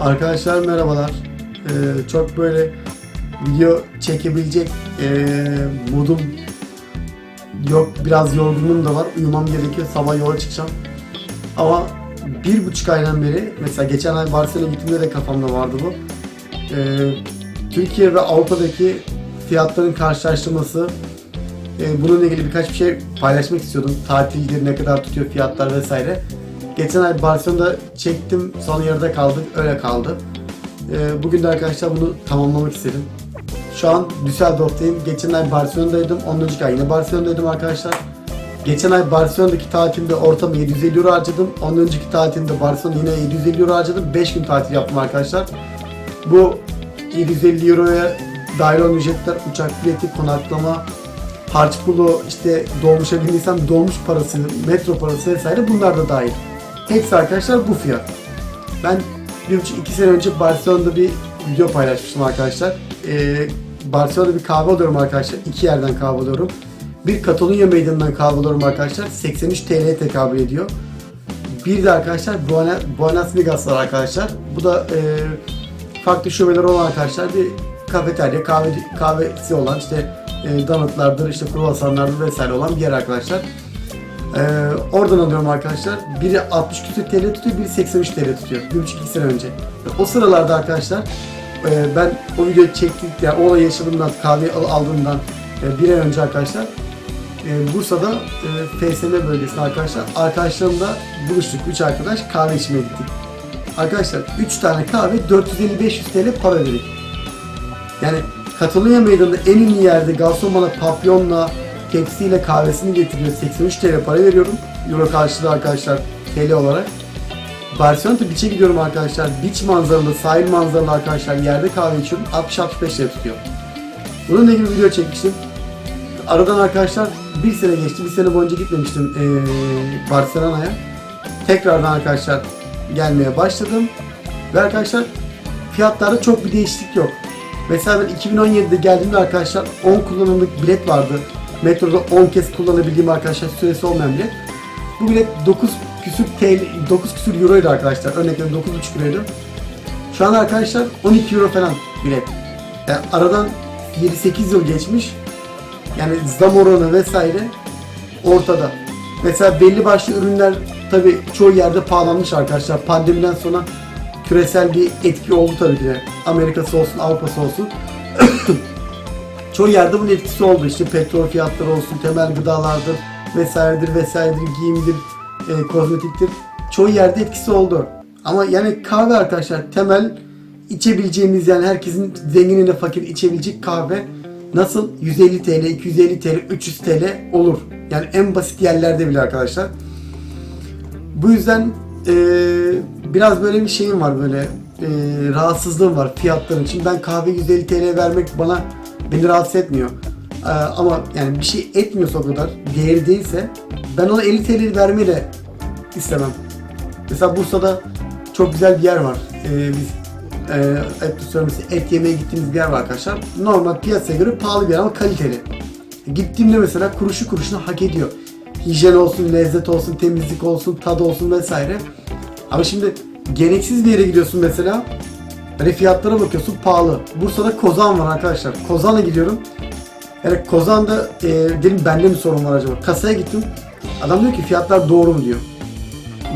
Arkadaşlar merhabalar. Ee, çok böyle video çekebilecek ee, modum yok. Biraz yorgunluğum da var. Uyumam gerekiyor. Sabah yola çıkacağım. Ama bir buçuk aydan beri mesela geçen ay Barcelona gittiğimde de kafamda vardı bu. Ee, Türkiye ve Avrupa'daki fiyatların karşılaştırması ee, bununla ilgili birkaç bir şey paylaşmak istiyordum. Tatildir, ne kadar tutuyor fiyatlar vesaire. Geçen ay Barcelona'da çektim, son yarıda kaldık, öyle kaldı. Ee, bugün de arkadaşlar bunu tamamlamak istedim. Şu an Düsseldorf'tayım. Geçen ay Barcelona'daydım, ondan önceki ay yine Barcelona'daydım arkadaşlar. Geçen ay Barcelona'daki tatilde ortamı 750 euro harcadım. Ondan önceki tatilde Barcelona yine 750 euro harcadım. 5 gün tatil yaptım arkadaşlar. Bu 750 euroya dahil olan ücretler uçak bileti, konaklama, harç pulu, işte dolmuşa bindiysem dolmuş parası, metro parası vesaire bunlar da dahil. Hepsi arkadaşlar bu fiyat. Ben bir buçuk iki sene önce Barcelona'da bir video paylaşmıştım arkadaşlar. Ee, Barcelona'da bir kahve alıyorum arkadaşlar. İki yerden kahve alıyorum. Bir Katalunya meydanından kahve alıyorum arkadaşlar. 83 TL'ye tekabül ediyor. Bir de arkadaşlar Buenas Vegas var arkadaşlar. Bu da e, farklı şubeler olan arkadaşlar bir kafeterya, kahve, kahvesi olan işte e, donutlardır, işte kruvasanlardır vesaire olan bir yer arkadaşlar. E, oradan alıyorum arkadaşlar. Biri 60 küsür TL tutuyor, biri 83 TL tutuyor. Bir buçuk iki sene önce. O sıralarda arkadaşlar e, ben o videoyu çektik, yani o olayı yaşadığımdan, kahve al- aldığımdan e, bir ay önce arkadaşlar e, Bursa'da e, FSM bölgesinde arkadaşlar arkadaşlarımla buluştuk. 3 arkadaş kahve içmeye gittik. Arkadaşlar 3 tane kahve 450-500 TL para verdik. Yani Katalunya meydanında en ünlü yerde garson bana papyonla, tepsiyle kahvesini getiriyor. 83 TL para veriyorum. Euro karşılığı arkadaşlar TL olarak. Barcelona'da beach'e gidiyorum arkadaşlar. Beach manzaralı, sahil manzaralı arkadaşlar yerde kahve içiyorum. 60-65 TL tutuyor. Bununla ilgili video çekmiştim. Aradan arkadaşlar bir sene geçti. Bir sene boyunca gitmemiştim ee, Barcelona'ya. Tekrardan arkadaşlar gelmeye başladım. Ve arkadaşlar fiyatlarda çok bir değişiklik yok. Mesela ben 2017'de geldiğimde arkadaşlar 10 kullanımlık bilet vardı. Metroda 10 kez kullanabildiğim arkadaşlar süresi olmayan bilet. Bu bilet 9 küsür TL, 9 küsür euroydu arkadaşlar. Örnek veriyorum 9,5 euroydu. Şu an arkadaşlar 12 euro falan bilet. Yani aradan 7-8 yıl geçmiş. Yani zam oranı vesaire ortada. Mesela belli başlı ürünler tabi çoğu yerde pahalanmış arkadaşlar. Pandemiden sonra küresel bir etki oldu tabii ki de. Amerika'sı olsun, Avrupa'sı olsun. çoğu yerde bunun etkisi oldu. İşte petrol fiyatları olsun, temel gıdalardır, vesairedir, vesairedir, giyimdir, e, kozmetiktir. Çoğu yerde etkisi oldu. Ama yani kahve arkadaşlar temel içebileceğimiz yani herkesin zenginine fakir içebilecek kahve nasıl 150 TL, 250 TL, 300 TL olur. Yani en basit yerlerde bile arkadaşlar. Bu yüzden eee, biraz böyle bir şeyim var böyle eee, rahatsızlığım var fiyatların için. Ben kahve 150 TL vermek bana beni rahatsız etmiyor. Eee, ama yani bir şey etmiyorsa o kadar değeri değilse ben ona 50 TL vermeyi de istemem. Mesela Bursa'da çok güzel bir yer var. Eee, biz eee et söylemesi et yemeye gittiğimiz bir yer var arkadaşlar. Normal piyasaya göre pahalı bir yer ama kaliteli. Gittiğimde mesela kuruşu kuruşuna hak ediyor. Hijyen olsun, lezzet olsun, temizlik olsun, tadı olsun vesaire. Ama şimdi gereksiz bir yere gidiyorsun mesela. Hani fiyatlara bakıyorsun pahalı. Bursa'da Kozan var arkadaşlar. Kozan'a gidiyorum. Yani Kozan'da e, dedim bende mi sorun var acaba? Kasaya gittim. Adam diyor ki fiyatlar doğru mu diyor.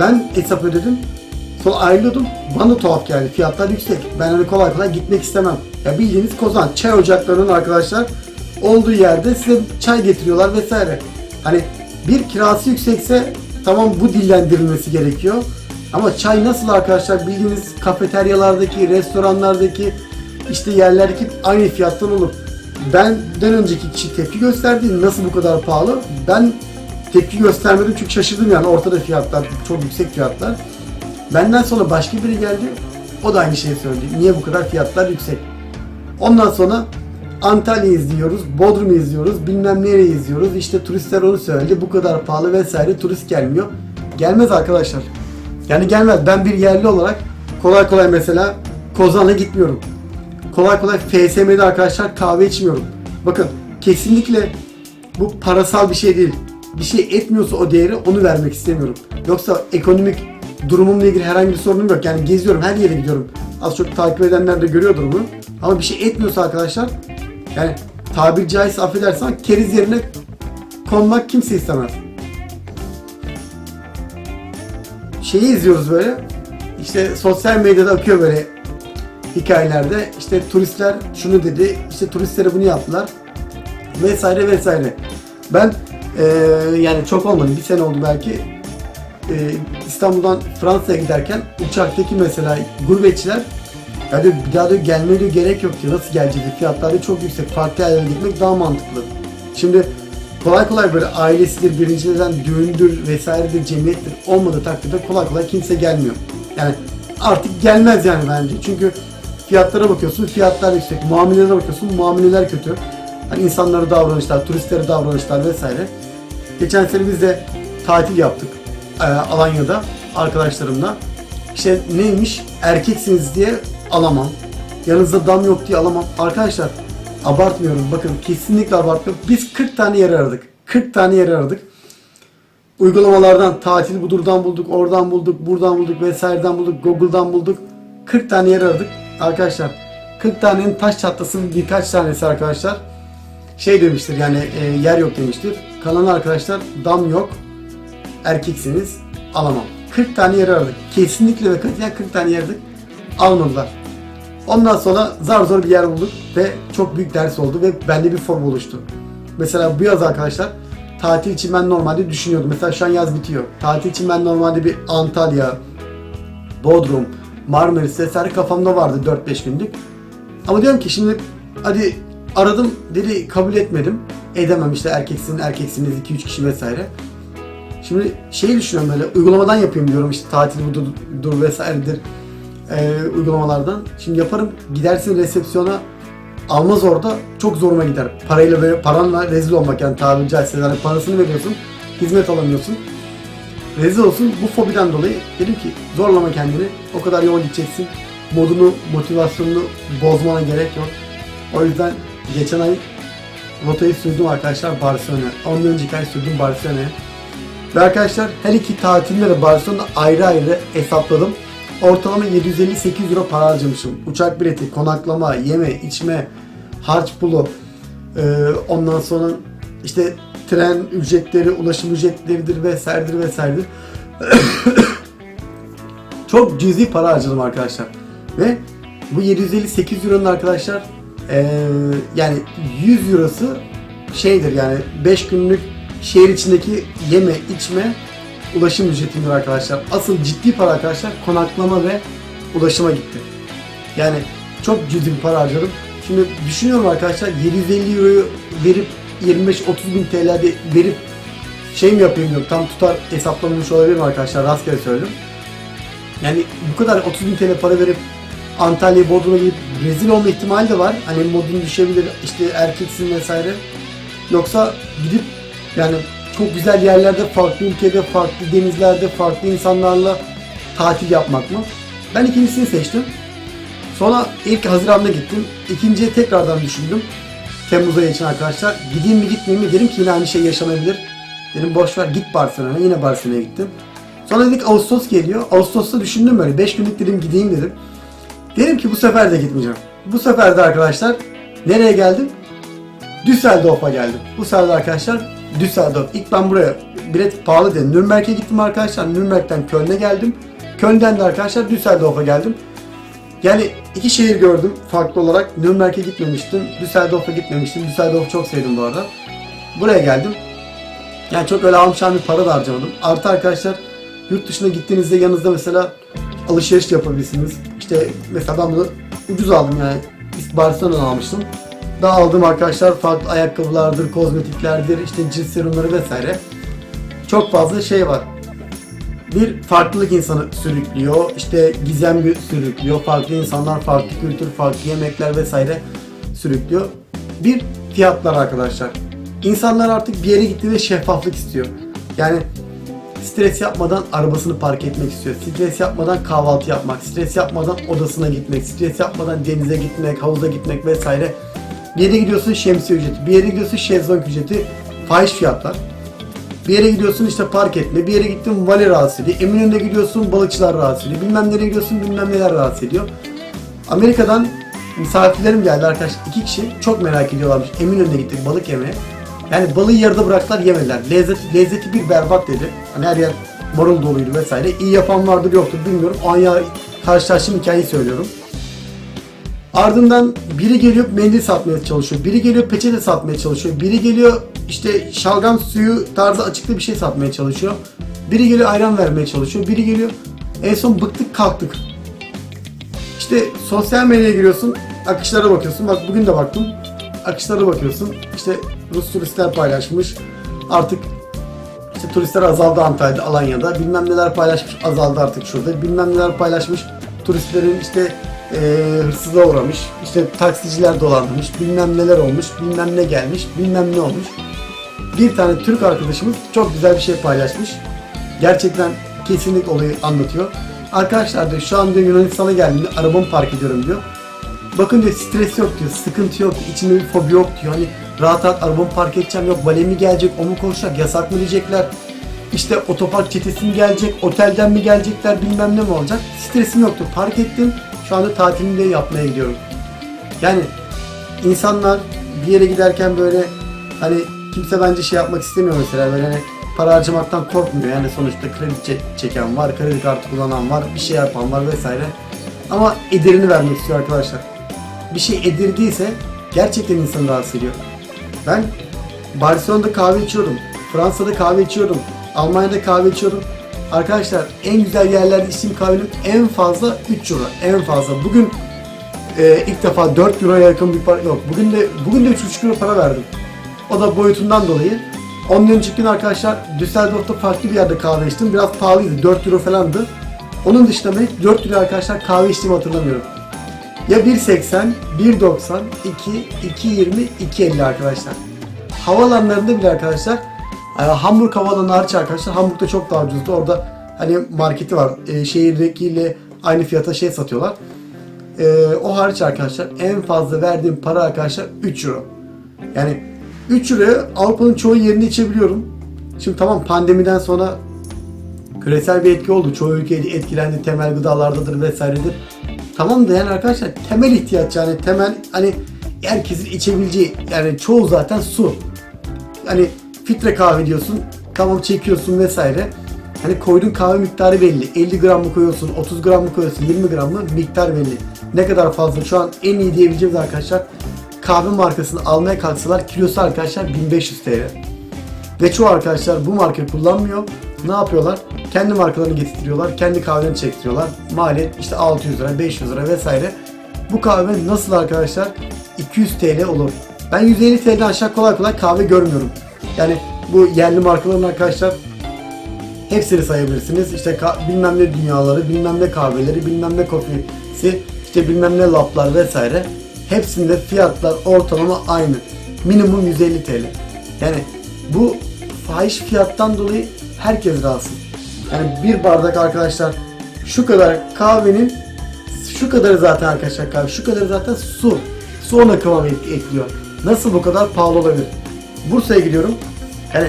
Ben hesap ödedim. Sonra ayrılıyordum. Bana da tuhaf geldi. Fiyatlar yüksek. Ben hani kolay kolay gitmek istemem. Ya bildiğiniz Kozan. Çay ocaklarının arkadaşlar olduğu yerde size çay getiriyorlar vesaire. Hani bir kirası yüksekse tamam bu dillendirilmesi gerekiyor. Ama çay nasıl arkadaşlar bildiğiniz kafeteryalardaki, restoranlardaki işte yerlerdeki aynı fiyattan olur. Benden önceki kişi tepki gösterdi. Nasıl bu kadar pahalı? Ben tepki göstermedim çünkü şaşırdım yani ortada fiyatlar çok yüksek fiyatlar. Benden sonra başka biri geldi. O da aynı şeyi söyledi. Niye bu kadar fiyatlar yüksek? Ondan sonra Antalya izliyoruz, Bodrum izliyoruz, bilmem nereye izliyoruz. İşte turistler onu söyledi. Bu kadar pahalı vesaire turist gelmiyor. Gelmez arkadaşlar. Yani gelmez. Ben bir yerli olarak kolay kolay mesela Kozan'a gitmiyorum. Kolay kolay FSM'de arkadaşlar kahve içmiyorum. Bakın kesinlikle bu parasal bir şey değil. Bir şey etmiyorsa o değeri onu vermek istemiyorum. Yoksa ekonomik durumumla ilgili herhangi bir sorunum yok. Yani geziyorum her yere gidiyorum. Az çok takip edenler de görüyordur bunu. Ama bir şey etmiyorsa arkadaşlar yani tabiri caizse affedersen keriz yerine konmak kimse istemez. Şeyi izliyoruz böyle. İşte sosyal medyada akıyor böyle hikayelerde. İşte turistler şunu dedi, işte turistlere bunu yaptılar vesaire vesaire. Ben eee, yani çok olmadı bir sene oldu belki eee, İstanbul'dan Fransa'ya giderken uçaktaki mesela gurbetçiler ya diyor, bir daha diyor, gelmeye diyor, gerek yok diyor. Nasıl geleceğiz? Fiyatlar da çok yüksek. Farklı yerlere gitmek daha mantıklı. Şimdi kolay kolay böyle ailesidir, birinciden düğündür vesairedir, cemiyettir olmadığı takdirde kolay kolay kimse gelmiyor. Yani artık gelmez yani bence. Çünkü fiyatlara bakıyorsun, fiyatlar yüksek. Muamelelere bakıyorsun, muameleler kötü. Hani insanlara davranışlar, turistlere davranışlar vesaire. Geçen sene biz de tatil yaptık e, Alanya'da arkadaşlarımla. İşte neymiş? Erkeksiniz diye alamam. Yanınızda dam yok diye alamam. Arkadaşlar abartmıyorum. Bakın kesinlikle abartmıyorum. Biz 40 tane yer aradık. 40 tane yer aradık. Uygulamalardan, tatil budurdan bulduk, oradan bulduk, buradan bulduk, vesaireden bulduk, Google'dan bulduk. 40 tane yer aradık. Arkadaşlar 40 tanenin taş çatlasının birkaç tanesi arkadaşlar şey demiştir yani e, yer yok demiştir. Kalan arkadaşlar dam yok, erkeksiniz alamam. 40 tane yer aradık. Kesinlikle ve katiyen 40 tane yer aradık. Almadılar. Ondan sonra zar zor bir yer bulduk ve çok büyük ders oldu ve bende bir form oluştu. Mesela bu yaz arkadaşlar tatil için ben normalde düşünüyordum. Mesela şu an yaz bitiyor. Tatil için ben normalde bir Antalya, Bodrum, Marmaris vesaire kafamda vardı 4-5 günlük. Ama diyorum ki şimdi hadi aradım dedi kabul etmedim. Edemem işte erkeksin erkeksiniz 2-3 kişi vesaire. Şimdi şey düşünüyorum böyle uygulamadan yapayım diyorum işte tatil budur dur vesairedir e, uygulamalardan. Şimdi yaparım gidersin resepsiyona almaz orada çok zoruma gider. Parayla böyle paranla rezil olmak yani tabiri caizse yani parasını veriyorsun hizmet alamıyorsun. Rezil olsun bu fobiden dolayı dedim ki zorlama kendini o kadar yol gideceksin modunu motivasyonunu bozmana gerek yok. O yüzden geçen ay rotayı sürdüm arkadaşlar Barcelona'ya. Ondan önceki ay sürdüm Barcelona'ya. Ve arkadaşlar her iki tatilde de Barcelona'da ayrı ayrı hesapladım. Ortalama 750-800 euro para harcamışım. Uçak bileti, konaklama, yeme, içme, harç pulu, e, ondan sonra işte tren ücretleri, ulaşım ücretleridir vesairedir vesairedir. Çok cüzi para harcadım arkadaşlar. Ve bu 750-800 euronun arkadaşlar e, yani 100 eurosu şeydir yani 5 günlük şehir içindeki yeme, içme, ulaşım ücretimdir arkadaşlar. Asıl ciddi para arkadaşlar konaklama ve ulaşıma gitti. Yani çok ciddi bir para harcadım. Şimdi düşünüyorum arkadaşlar 750 euroyu verip 25-30 bin TL'de verip şey mi yapayım diyorum tam tutar hesaplamamış olabilirim arkadaşlar rastgele söyledim. Yani bu kadar 30 bin TL para verip Antalya, Bodrum'a gidip rezil olma ihtimali de var. Hani modun düşebilir, işte erkeksin vesaire. Yoksa gidip yani çok güzel yerlerde, farklı ülkede, farklı denizlerde, farklı insanlarla tatil yapmak mı? Ben ikincisini seçtim. Sonra ilk Haziran'da gittim. İkinciye tekrardan düşündüm. Temmuz ayı için arkadaşlar. Gideyim mi gitmeyeyim mi? Dedim ki yine aynı şey yaşanabilir. Dedim boş ver git Barcelona'ya. Yine Barcelona'ya gittim. Sonra dedik Ağustos geliyor. Ağustos'ta düşündüm böyle. 5 günlük dedim gideyim dedim. Dedim ki bu sefer de gitmeyeceğim. Bu sefer de arkadaşlar nereye geldim? Düsseldorf'a geldim. Bu sefer de arkadaşlar Düsseldorf. İlk ben buraya bilet pahalı dedim. Nürnberg'e gittim arkadaşlar. Nürnberg'den Köln'e geldim. Köln'den de arkadaşlar Düsseldorf'a geldim. Yani iki şehir gördüm farklı olarak. Nürnberg'e gitmemiştim. Düsseldorf'a gitmemiştim. Düsseldorf'u çok sevdim bu arada. Buraya geldim. Yani çok öyle almışan bir para da harcamadım. Artı arkadaşlar yurt dışına gittiğinizde yanınızda mesela alışveriş yapabilirsiniz. İşte mesela ben bunu ucuz aldım yani. Barcelona'dan almıştım. Daha aldığım arkadaşlar farklı ayakkabılardır, kozmetiklerdir, işte cilt serumları vesaire. Çok fazla şey var. Bir farklılık insanı sürüklüyor, işte gizem bir sürüklüyor, farklı insanlar, farklı kültür, farklı yemekler vesaire sürüklüyor. Bir fiyatlar arkadaşlar. İnsanlar artık bir yere gittiğinde şeffaflık istiyor. Yani stres yapmadan arabasını park etmek istiyor. Stres yapmadan kahvaltı yapmak, stres yapmadan odasına gitmek, stres yapmadan denize gitmek, havuza gitmek vesaire. Bir yere gidiyorsun şemsiye ücreti, bir yere gidiyorsun şezlong ücreti, fahiş fiyatlar. Bir yere gidiyorsun işte park etme, bir yere gittin vali rahatsız ediyor. Eminönü'ne gidiyorsun balıkçılar rahatsız ediyor. Bilmem nereye gidiyorsun bilmem neler rahatsız ediyor. Amerika'dan misafirlerim geldi arkadaşlar. iki kişi çok merak ediyorlarmış. Eminönü'ne gittik balık yemeye. Yani balığı yarıda bıraktılar yemediler. Lezzet, lezzeti bir berbat dedi. Hani her yer marul doluydu vesaire. İyi yapan vardır yoktur bilmiyorum. O an ya karşılaştığım hikayeyi söylüyorum. Ardından biri geliyor mendil satmaya çalışıyor. Biri geliyor peçete satmaya çalışıyor. Biri geliyor işte şalgam suyu tarzı açıklı bir şey satmaya çalışıyor. Biri geliyor ayran vermeye çalışıyor. Biri geliyor en son bıktık kalktık. İşte sosyal medyaya giriyorsun, akışlara bakıyorsun. Bak bugün de baktım. Akışlara bakıyorsun. İşte Rus turistler paylaşmış. Artık işte turistler azaldı Antalya'da, Alanya'da. Bilmem neler paylaşmış, azaldı artık şurada. Bilmem neler paylaşmış. Turistlerin işte eee hırsıza uğramış. İşte taksiciler dolandırmış. Bilmem neler olmuş. Bilmem ne gelmiş. Bilmem ne olmuş. Bir tane Türk arkadaşımız çok güzel bir şey paylaşmış. Gerçekten kesinlikle olayı anlatıyor. Arkadaşlar diyor şu an diyor Yunanistan'a geldiğimde arabamı park ediyorum diyor. Bakın diyor stres yok diyor, sıkıntı yok, içinde bir fobi yok diyor. Hani rahat rahat arabamı park edeceğim yok, vale mi gelecek, o mu konuşacak, yasak mı diyecekler. İşte otopark çetesi mi gelecek, otelden mi gelecekler, bilmem ne mi olacak. Stresim yoktu, park ettim. Şu anda tatilimi de yapmaya gidiyorum. Yani insanlar bir yere giderken böyle hani kimse bence şey yapmak istemiyor mesela böyle hani para harcamaktan korkmuyor yani sonuçta kredi çek- çeken var, kredi kartı kullanan var, bir şey yapan var vesaire. Ama edirini vermek istiyor arkadaşlar. Bir şey edirdiyse gerçekten insanı rahatsız ediyor. Ben Barcelona'da kahve içiyordum. Fransa'da kahve içiyordum. Almanya'da kahve içiyordum. Arkadaşlar en güzel yerlerde içtiğim kahvenin en fazla 3 euro. En fazla. Bugün e, ilk defa 4 euroya yakın bir para yok. Bugün de bugün de 3,5 euro para verdim. O da boyutundan dolayı. Ondan önceki gün arkadaşlar Düsseldorf'ta farklı bir yerde kahve içtim. Biraz pahalıydı. 4 euro falandı. Onun dışında ben hiç 4 euro arkadaşlar kahve içtiğimi hatırlamıyorum. Ya 1.80, 1.90, 2, 2.20, 2.50 arkadaşlar. Havalanlarında bile arkadaşlar e, Hamburg havalanı hariç arkadaşlar Hamburg'da çok daha ucuzdu. Orada hani marketi var. E, şehirdekiyle aynı fiyata şey satıyorlar. E, o hariç arkadaşlar en fazla verdiğim para arkadaşlar 3 euro. Yani 3 euroya Avrupa'nın çoğu yerini içebiliyorum. Şimdi tamam pandemiden sonra küresel bir etki oldu. Çoğu ülke etkilendi. Temel gıdalardadır vesairedir. Tamam da yani arkadaşlar temel ihtiyaç yani temel hani herkesin içebileceği yani çoğu zaten su. Hani filtre kahve diyorsun. Tamam çekiyorsun vesaire. Hani koyduğun kahve miktarı belli. 50 gram mı koyuyorsun, 30 gram mı koyuyorsun, 20 gram mı miktar belli. Ne kadar fazla şu an en iyi diyebileceğimiz arkadaşlar kahve markasını almaya kalksalar kilosu arkadaşlar 1500 TL. Ve çoğu arkadaşlar bu markayı kullanmıyor. Ne yapıyorlar? Kendi markalarını getiriyorlar. Kendi kahvelerini çektiriyorlar. Maliyet işte 600 lira, 500 lira vesaire. Bu kahve nasıl arkadaşlar? 200 TL olur. Ben 150 TL'den aşağı kolay kolay kahve görmüyorum. Yani bu yerli markaların arkadaşlar hepsini sayabilirsiniz. İşte bilmem ne dünyaları, bilmem ne kahveleri, bilmem ne kofisi, işte bilmem ne laplar vesaire. Hepsinde fiyatlar ortalama aynı. Minimum 150 TL. Yani bu fahiş fiyattan dolayı herkes rahatsız. Yani bir bardak arkadaşlar şu kadar kahvenin şu kadarı zaten arkadaşlar kahve, şu kadarı zaten su. Su ona kıvam ek- ekliyor. Nasıl bu kadar pahalı olabilir? Bursa'ya gidiyorum. Yani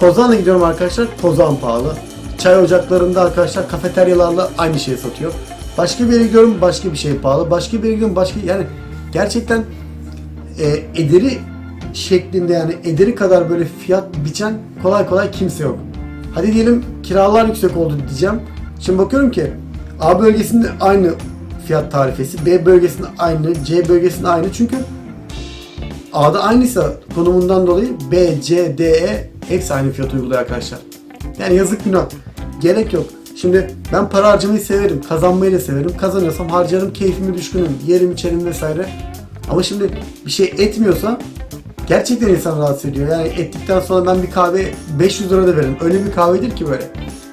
Kozan'a gidiyorum arkadaşlar. Kozan pahalı. Çay ocaklarında arkadaşlar kafeteryalarla aynı şeyi satıyor. Başka bir yere gidiyorum başka bir şey pahalı. Başka bir yere gidiyorum başka yani gerçekten e, ederi şeklinde yani ederi kadar böyle fiyat biçen kolay kolay kimse yok. Hadi diyelim kiralar yüksek oldu diyeceğim. Şimdi bakıyorum ki A bölgesinde aynı fiyat tarifesi, B bölgesinde aynı, C bölgesinde aynı. Çünkü A'da aynıysa konumundan dolayı B, C, D, E hepsi aynı fiyat uyguluyor arkadaşlar. Yani yazık günah. Gerek yok. Şimdi ben para harcamayı severim. Kazanmayı da severim. Kazanıyorsam harcarım. Keyfimi düşkünüm. Yerim içerim vesaire. Ama şimdi bir şey etmiyorsa gerçekten insan rahatsız ediyor. Yani ettikten sonra ben bir kahve 500 lira da veririm. Öyle bir kahvedir ki böyle.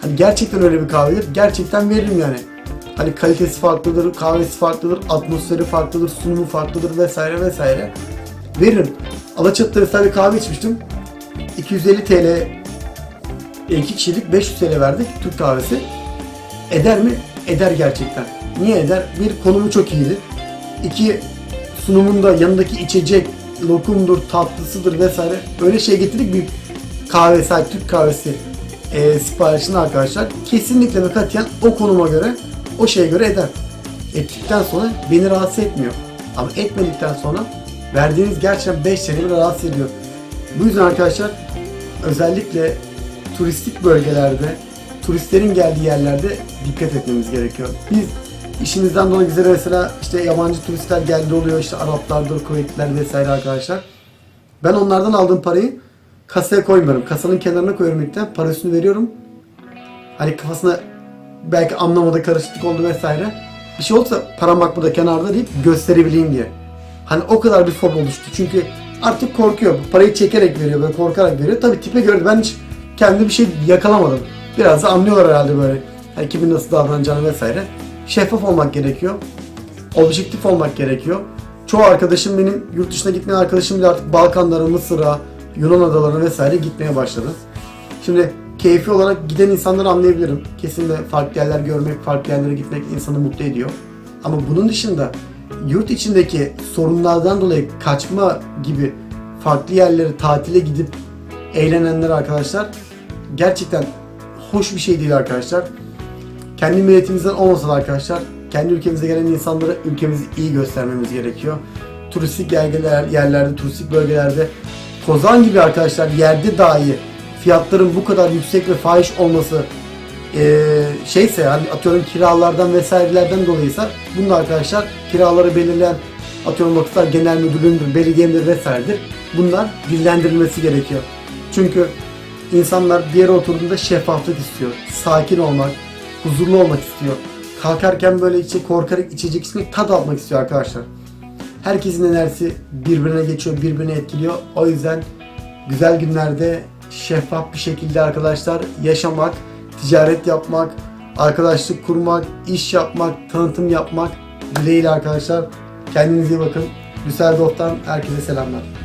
Hani gerçekten öyle bir kahvedir. Gerçekten veririm yani. Hani kalitesi farklıdır, kahvesi farklıdır, atmosferi farklıdır, sunumu farklıdır vesaire vesaire. Veririm. Alaçatı'da mesela kahve içmiştim. 250 TL iki kişilik 500 TL verdik Türk kahvesi. Eder mi? Eder gerçekten. Niye eder? Bir konumu çok iyiydi. İki sunumunda yanındaki içecek, lokumdur, tatlısıdır vesaire öyle şey getirdik bir kahve, sadece Türk kahvesi e, siparişini arkadaşlar. Kesinlikle ve katiyen o konuma göre, o şeye göre eder. ettikten sonra beni rahatsız etmiyor. Ama etmedikten sonra verdiğiniz gerçekten 5 TL bile rahatsız ediyor. Bu yüzden arkadaşlar özellikle turistik bölgelerde, turistlerin geldiği yerlerde dikkat etmemiz gerekiyor. Biz işimizden dolayı bize mesela işte yabancı turistler geldi oluyor işte Araplardır, Kuveytliler vesaire arkadaşlar. Ben onlardan aldığım parayı kasaya koymuyorum. Kasanın kenarına koyuyorum ilkten. Parasını veriyorum. Hani kafasına belki anlamadı karışıklık oldu vesaire. Bir şey olsa param bak burada kenarda deyip gösterebileyim diye. Hani o kadar bir fob oluştu. Çünkü artık korkuyor. Parayı çekerek veriyor, böyle korkarak veriyor. Tabii tipe göre ben hiç kendi bir şey yakalamadım. Biraz da anlıyorlar herhalde böyle. Hani kimin nasıl davranacağını vesaire. Şeffaf olmak gerekiyor. Objektif olmak gerekiyor. Çoğu arkadaşım benim yurt dışına gitmeyen arkadaşım bile artık Balkanlara, Mısır'a, Yunan adalarına vesaire gitmeye başladı. Şimdi keyfi olarak giden insanları anlayabilirim. Kesinlikle farklı yerler görmek, farklı yerlere gitmek insanı mutlu ediyor. Ama bunun dışında yurt içindeki sorunlardan dolayı kaçma gibi farklı yerlere tatile gidip eğlenenler arkadaşlar gerçekten hoş bir şey değil arkadaşlar. Kendi milletimizden olmasa da arkadaşlar kendi ülkemize gelen insanlara ülkemizi iyi göstermemiz gerekiyor. Turistik yerler, yerlerde, turistik bölgelerde Kozan gibi arkadaşlar yerde dahi fiyatların bu kadar yüksek ve fahiş olması eee, şeyse hani atıyorum kiralardan vesairelerden dolayıysa bunun arkadaşlar kiraları belirleyen atıyorum vakıflar genel müdürlüğündür, belediyedir vesairedir. Bunlar dillendirilmesi gerekiyor. Çünkü insanlar bir yere oturduğunda şeffaflık istiyor. Sakin olmak, huzurlu olmak istiyor. Kalkarken böyle içe korkarak içecek içmek tad almak istiyor arkadaşlar. Herkesin enerjisi birbirine geçiyor, birbirine etkiliyor. O yüzden güzel günlerde şeffaf bir şekilde arkadaşlar yaşamak, ticaret yapmak, arkadaşlık kurmak, iş yapmak, tanıtım yapmak dileğiyle arkadaşlar. Kendinize iyi bakın. Düsseldorf'tan herkese selamlar.